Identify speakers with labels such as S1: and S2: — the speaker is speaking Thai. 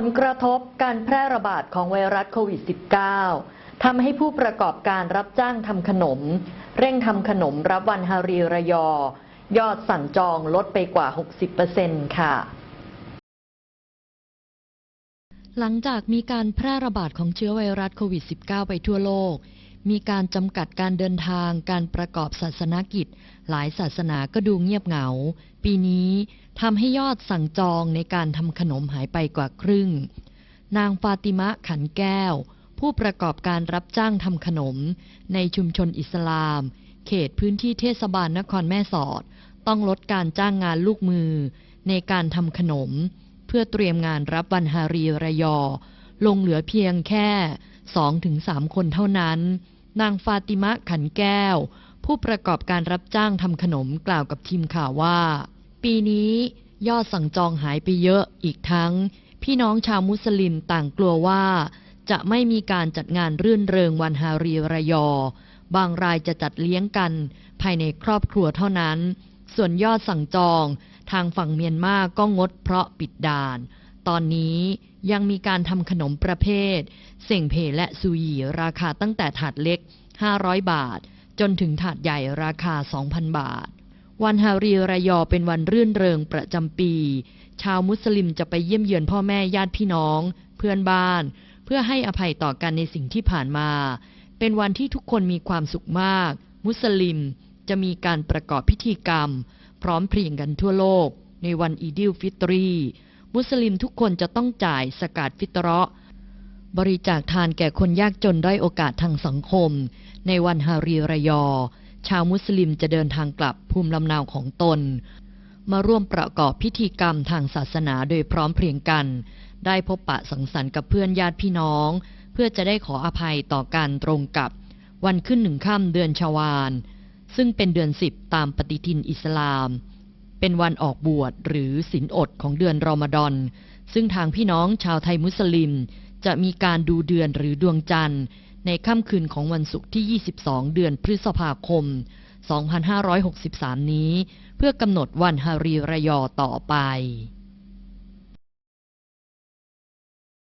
S1: ผลกระทบการแพร่ระบาดของไวรัสโควิด -19 ทำให้ผู้ประกอบการรับจ้างทำขนม เร่งทำขนมรับวันฮารีระยอ ยอดสั่งจองลดไปกว่า 60%ค่ะ
S2: หลังจากมีการแพร่ระบาดของเชื้อไวรัสโควิด -19 ไปทั่วโลก มีการจำกัดการเดินทาง การประกอบศาสนกิจ หลายศาสนาก็ดูเงียบเหงา ปีนี้ทำให้ยอดสั่งจองในการทำขนมหายไปกว่าครึ่ง นางฟาติมะขันแก้ว ผู้ประกอบการรับจ้างทำขนม ในชุมชนอิสลาม เขตพื้นที่เทศบาลนครแม่สอด ต้องลดการจ้างงานลูกมือ ในการทำขนม พื่อเตรียมงานรับวันฮารีระยอ ลงเหลือเพียงแค่ 2-3 คนเท่านั้น นางฟาติมะขันแก้ว ผู้ประกอบการรับจ้างทำขนมกล่าวกับทีมข่าวว่า ปีนี้ยอดสั่งจองหายไปเยอะอีกทั้ง พี่น้องชาวมุสลิมต่างกลัวว่า จะไม่มีการจัดงานรื่นเริงวันฮารีระยอ บางรายจะจัดเลี้ยงกัน ภายในครอบครัวเท่านั้น ส่วนยอดสั่งจอง ทางฝั่งเมียนมาก็งดเพราะปิดด่าน ตอนนี้ยังมีการทำขนมประเภท เส่งเพและซูยีราคาตั้งแต่ถาดเล็ก 500 บาท จนถึงถาดใหญ่ราคา 2,000 บาท วันฮารีรายอเป็นวันรื่นเริงประจำปี ชาวมุสลิมจะไปเยี่ยมเยือนพ่อแม่ญาติพี่น้อง เพื่อนบ้าน เพื่อให้อภัยต่อกันในสิ่งที่ผ่านมา เป็นวันที่ทุกคนมีความสุขมาก มุสลิมจะมีการประกอบพิธีกรรม พร้อมเพรียงกันทั่วโลก ในวันอีดิลฟิตรี มุสลิมทุกคนจะต้องจ่ายสกาดฟิตราะห์บริจาคทานแก่คนยากจนด้อยโอกาสทางสังคม ในวันฮารีรยอ ชาวมุสลิมจะเดินทางกลับภูมิลำเนาของตน มาร่วมประกอบพิธีกรรมทางศาสนาโดยพร้อมเพรียงกัน ได้พบปะสังสรรค์กับเพื่อนญาติพี่น้อง เพื่อจะได้ขออภัยต่อการตรงกับ วันขึ้นหนึ่งค่ำเดือนชาวาน ซึ่งเป็นเดือนสิบตามปฏิทินอิสลาม เป็นวันออกบวชหรือศีลอดของเดือนรอมฎอน ซึ่งทางพี่น้องชาวไทยมุสลิม จะมีการดูเดือนหรือดวงจันทร์ ในค่ำคืนของวันศุกร์ที่ 22 เดือนพฤษภาคม 2563 นี้ เพื่อกำหนดวันฮารีรยอต่อไป